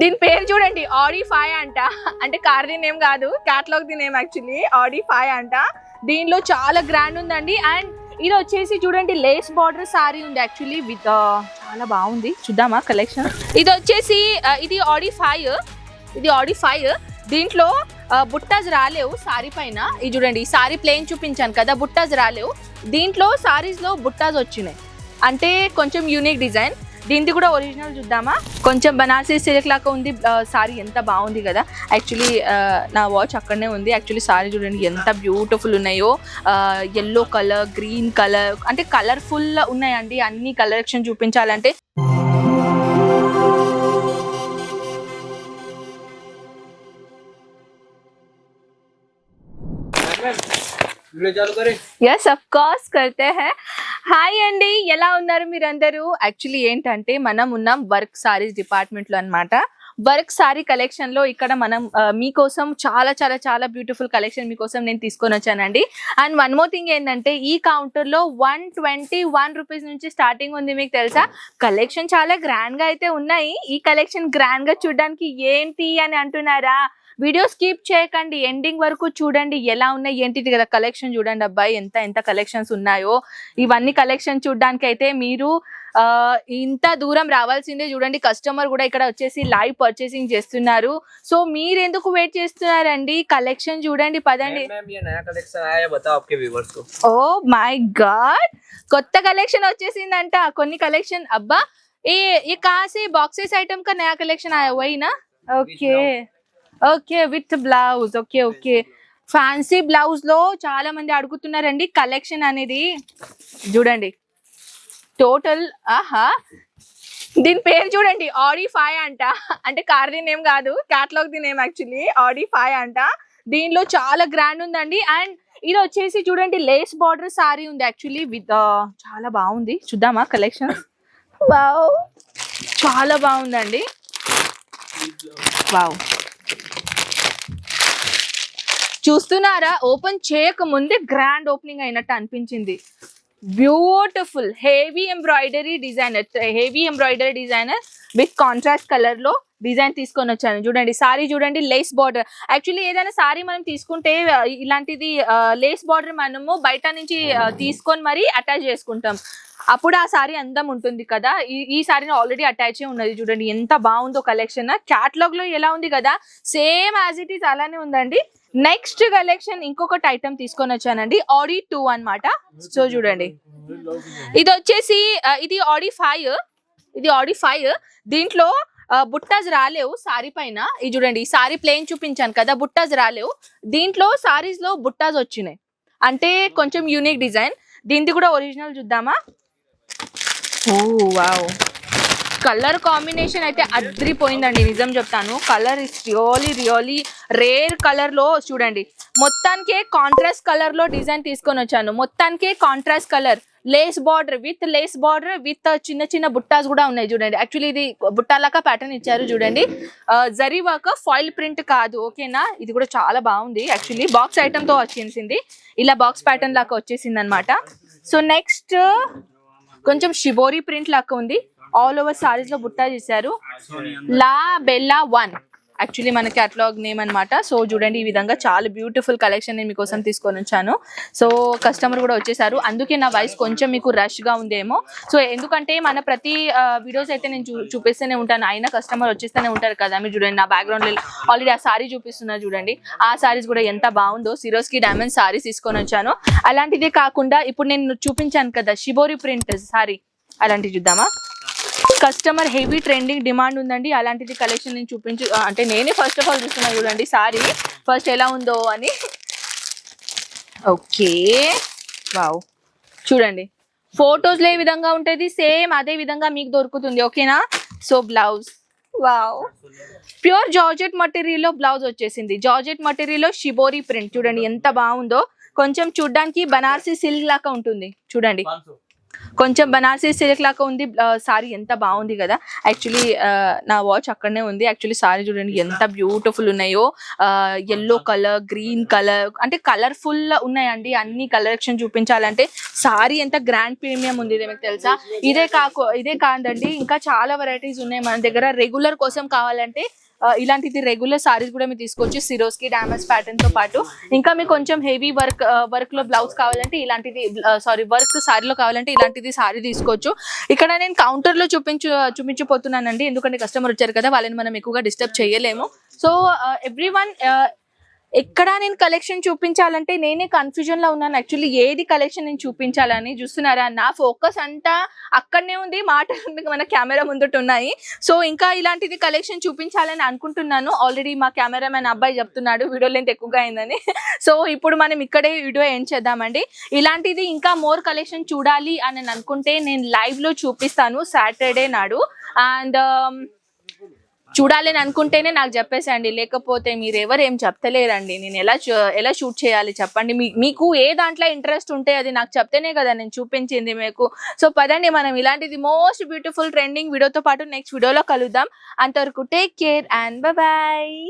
దీని పేరు చూడండి ఆడి ఫైవ్ అంట. అంటే కార్ దీని ఏం కాదు క్యాట్లాగ్ దీని ఏం యాక్చువల్లీ ఆడి ఫైవ్ అంట. దీనిలో చాలా గ్రాండ్ ఉందండి. అండ్ ఇది వచ్చేసి చూడండి లేస్ బార్డర్ సారీ ఉంది యాక్చువల్లీ విత్ uh, చాలా బాగుంది. చూద్దామా కలెక్షన్ ఇది వచ్చేసి uh, ఇది ఆడి ఫైవ్ ఇది ఆడి ఫైవ్ దీంట్లో uh, బుట్టాస్ రాలేవు సారీ పైన. ఇది చూడండి ఈ సారీ ప్లేన్ చూపించాను కదా బుట్టాస్ రాలేవు. దీంట్లో సారీస్లో బుట్టాస్ వచ్చినాయి. అంటే కొంచెం యూనిక్ డిజైన్ దీనిది కూడా ఒరిజినల్ చూద్దామా కొంచెం బనారసీ సిల్క్ లాగా ఉంది సారీ ఎంత బాగుంది కదా యాక్చువల్లీ నా వాచ్ అక్కడనే ఉంది యాక్చువల్లీ సారీ చూడండి ఎంత బ్యూటిఫుల్ ఉన్నాయో ఎల్లో కలర్ గ్రీన్ కలర్ అంటే కలర్ఫుల్ ఉన్నాయండి అన్ని కలెక్షన్ చూపించాలంటే वीडियो चालू करें ఎస్ అఫ్ కోర్స్ కడితే హే హాయ్ అండి. ఎలా ఉన్నారు మీరందరూ? యాక్చువల్లీ ఏంటంటే మనం ఉన్నాం వర్క్ సారీస్ డిపార్ట్మెంట్లో వర్క్ సారీ కలెక్షన్లో ఇక్కడ మనం మీకోసం చాలా చాలా చాలా బ్యూటిఫుల్ కలెక్షన్ మీకోసం నేను తీసుకొని వచ్చానండి. అండ్ వన్ మోర్ థింగ్ ఏంటంటే ఈ కౌంటర్లో వన్ ట్వంటీ వన్ రూపీస్ నుంచి స్టార్టింగ్ ఉంది మీకు తెలుసా? కలెక్షన్ చాలా గ్రాండ్గా అయితే ఉన్నాయి. ఈ కలెక్షన్ గ్రాండ్గా చూడడానికి ఏంటి అని అంటున్నారా? వీడియో స్కిప్ చేయకండి. ఎండింగ్ వరకు చూడండి. ఎలా ఉన్నాయి ఏంటిది కదా కలెక్షన్ చూడండి అబ్బాయి ఎంత ఎంత కలెక్షన్స్ ఉన్నాయో. ఇవన్నీ కలెక్షన్ చూడడానికి అయితే మీరు ఇంత దూరం రావాల్సిందే చూడండి. కస్టమర్ కూడా ఇక్కడ వచ్చేసి లైవ్ పర్చేసింగ్ చేస్తున్నారు. సో మీరు ఎందుకు వెయిట్ చేస్తున్నారండి? కలెక్షన్ చూడండి పదండి. ఓ మై గాడ్ కొత్త కలెక్షన్ వచ్చేసిందంట. కొన్ని కలెక్షన్ అబ్బా. ఏ కాసే బాక్సెస్ ఐటమ్ కా నయా కలెక్షన్ ఆయా okay okay with blouse. Okay okay. Fancy బ్లౌజ్లో చాలా మంది అడుగుతున్నారండి కలెక్షన్ అనేది. చూడండి. టోటల్ ఆహా. దీని పేరు చూడండి ఆడి ఫైవ్ అంట. అంటే కార్ ది నేమ్ కాదు catalogue the name actually Audi five అంట. దీనిలో చాలా గ్రాండ్ ఉందండి. అండ్ ఇది వచ్చేసి చూడండి లేస్ బార్డర్ సారీ ఉంది యాక్చువల్లీ విత్ చాలా బాగుంది. చూద్దామా కలెక్షన్ వావ్ చాలా బాగుందండి. వావ్ చూస్తున్నారా? ఓపెన్ చేయక ముందే గ్రాండ్ ఓపెనింగ్ అయినట్టు అనిపించింది. Beautiful heavy embroidery designer heavy embroidery designer with contrast కలర్లో డిజైన్ తీసుకొని వచ్చాను. చూడండి సారీ చూడండి లేస్ బార్డర్ యాక్చువల్లీ ఏదైనా సారీ మనం తీసుకుంటే ఇలాంటిది లేస్ బార్డర్ మనము బయట నుంచి తీసుకొని మరీ అటాచ్ చేసుకుంటాం. అప్పుడు ఆ సారీ అందం ఉంటుంది కదా. ఈ ఈ సారీని ఆల్రెడీ అటాచ్ ఉన్నది. చూడండి ఎంత బాగుందో కలెక్షన్ క్యాట్లాగ్లో ఎలా ఉంది కదా? సేమ్ యాజ్ ఇట్ ఈస్ అలానే ఉందండి. నెక్స్ట్ కలెక్షన్ ఇంకొకటి ఐటమ్ తీసుకొని వచ్చానండి ఆడి టూ అన్నమాట. సో చూడండి. ఇది వచ్చేసి ఇది ఆడి ఫైవ్ ఇది ఆడి ఫైవ్ దీంట్లో బుట్టాస్ రాలేవు సారీ పైన. ఇది చూడండి ఈ సారీ ప్లేన్ చూపించాను కదా బుట్టాస్ రాలేవు. దీంట్లో సారీస్లో బుట్టాస్ వచ్చినాయి. అంటే కొంచెం యూనిక్ డిజైన్ దీనిది కూడా ఒరిజినల్ చూద్దామా? ఓ వావ్. కలర్ కాంబినేషన్ అయితే అద్రిపోయిందండి నిజం చెప్తాను. Colour is really really rare కలర్లో చూడండి. మొత్తానికే కాంట్రాస్ట్ కలర్లో డిజైన్ తీసుకొని వచ్చాను. మొత్తానికే contrast colour lace border with lace border with చిన్న చిన్న బుట్టాస్ కూడా ఉన్నాయి చూడండి. యాక్చువల్లీ ఇది బుట్టాలాగా ప్యాటర్న్ ఇచ్చారు చూడండి. జరీ వర్క్ ఫాయిల్ ప్రింట్ కాదు ఓకేనా ఇది కూడా చాలా బాగుంది. యాక్చువల్లీ బాక్స్ ఐటమ్తో వచ్చేసింది. ఇలా బాక్స్ ప్యాటర్న్ లాగా వచ్చేసింది అనమాట సో నెక్స్ట్ కొంచెం షిబోరి ప్రింట్ లాగా ఉంది. ఆల్ ఓవర్ సారీస్లో బుట్టా చేశారు లా బెల్లా వన్ యాక్చువల్లీ మన క్యాటలాగ్ నేమ్ అనమాట సో చూడండి ఈ విధంగా చాలా బ్యూటిఫుల్ కలెక్షన్ నేను మీకోసం తీసుకొని వచ్చాను. సో కస్టమర్ కూడా వచ్చేసారు. అందుకే నా వాయిస్ కొంచెం మీకు రష్గా ఉందేమో. సో ఎందుకంటే మన ప్రతి వీడియోస్ అయితే నేను చూ చూపిస్తూనే ఉంటాను. అయినా కస్టమర్ వచ్చేస్తూనే ఉంటారు కదా. మీరు చూడండి నా బ్యాక్గ్రౌండ్ ఆల్రెడీ ఆ సారీ చూపిస్తున్నా చూడండి. ఆ సారీస్ కూడా ఎంత బాగుందో. సిరోస్కి డైమండ్ సారీస్ తీసుకొని వచ్చాను. అలాంటిదే కాకుండా ఇప్పుడు నేను చూపించాను కదా షిబోరి ప్రింట్ సారీ అలాంటివి చూద్దామా? కస్టమర్ హెవీ ట్రెండింగ్ డిమాండ్ ఉందండి. అలాంటిది కలెక్షన్ నేను చూపించు అంటే నేనే ఫస్ట్ ఆఫ్ ఆల్ చూస్తున్నా చూడండి సారీ. ఫస్ట్ ఎలా ఉందో అని. ఓకే. వావ్. చూడండి. ఫొటోస్లో ఏ విధంగా ఉంటుంది? సేమ్ అదే విధంగా మీకు దొరుకుతుంది. ఓకేనా? So blouse. Wow. Pure georgette మటీరియల్లో blouse వచ్చేసింది. జార్జెట్ మటీరియల్లో షిబోరి ప్రింట్. చూడండి ఎంత బాగుందో. కొంచెం చూడ్డానికి బనార్సీ సిల్క్ లాగా ఉంటుంది. చూడండి. కొంచెం బనారసీ సిల్క్ లాగా ఉంది. సారీ ఎంత బాగుంది కదా. యాక్చువల్లీ నా వాచ్ అక్కడనే ఉంది. యాక్చువల్లీ సారీ చూడండి ఎంత బ్యూటిఫుల్ ఉన్నాయో. ఎల్లో కలర్ గ్రీన్ కలర్ అంటే కలర్ఫుల్ ఉన్నాయండి. అన్ని కలెక్షన్ చూపించాలంటే సారీ ఎంత గ్రాండ్ ప్రీమియం ఉంది ఇది మీకు తెలుసా? ఇదే కాకు ఇదే కాదండి. ఇంకా చాలా వెరైటీస్ ఉన్నాయి మన దగ్గర. రెగ్యులర్ కోసం కావాలంటే ఇలాంటిది రెగ్యులర్ సారీస్ కూడా మీరు తీసుకోవచ్చు. సిరోస్కి డామేజ్ ప్యాటర్న్తో పాటు. ఇంకా మీకు కొంచెం హెవీ వర్క్ వర్క్లో బ్లౌజ్ కావాలంటే ఇలాంటిది సారీ వర్క్ సారీలో కావాలంటే ఇలాంటిది సారీ తీసుకోవచ్చు. ఇక్కడ నేను కౌంటర్లో చూపించు చూపించిపోతున్నానండి ఎందుకంటే కస్టమర్ వచ్చారు కదా వాళ్ళని మనం ఎక్కువగా డిస్టర్బ్ చేయలేము. సో ఎవ్రీ వన్ ఎక్కడ నేను కలెక్షన్ చూపించాలంటే నేనే కన్ఫ్యూజన్లో ఉన్నాను. యాక్చువల్లీ ఏది కలెక్షన్ నేను చూపించాలని చూస్తున్నారా? నా ఫోకస్ అంతా అక్కడనే ఉంది మాట మన కెమెరా ముందట ఉన్నాయి. సో ఇంకా ఇలాంటిది కలెక్షన్ చూపించాలని అనుకుంటున్నాను. ఆల్రెడీ మా కెమెరామెన్ అబ్బాయి చెప్తున్నాడు వీడియో లెంత్ ఎక్కువగా అయిందని. సో ఇప్పుడు మనం ఇక్కడే వీడియో ఏం చేద్దామండి. ఇలాంటిది ఇంకా మోర్ కలెక్షన్ చూడాలి అని అనుకుంటే నేను లైవ్లో చూపిస్తాను సాటర్డే నాడు. అండ్ చూడాలని అనుకుంటేనే నాకు చెప్పేసండి లేకపోతే మీరు ఎవరు ఏం చెప్తలేరండి. నేను ఎలా ఎలా షూట్ చేయాలి చెప్పండి. మీ- మీకు ఏ దాంట్లో ఇంట్రెస్ట్ ఉంటే అది నాకు చెప్తేనే కదా నేను చూపించింది మీకు. సో పదండి మనం ఇలాంటిది మోస్ట్ బ్యూటిఫుల్ ట్రెండింగ్ వీడియోతో పాటు నెక్స్ట్ వీడియోలో కలుద్దాం. అంతవరకు టేక్ కేర్ అండ్ బాయ్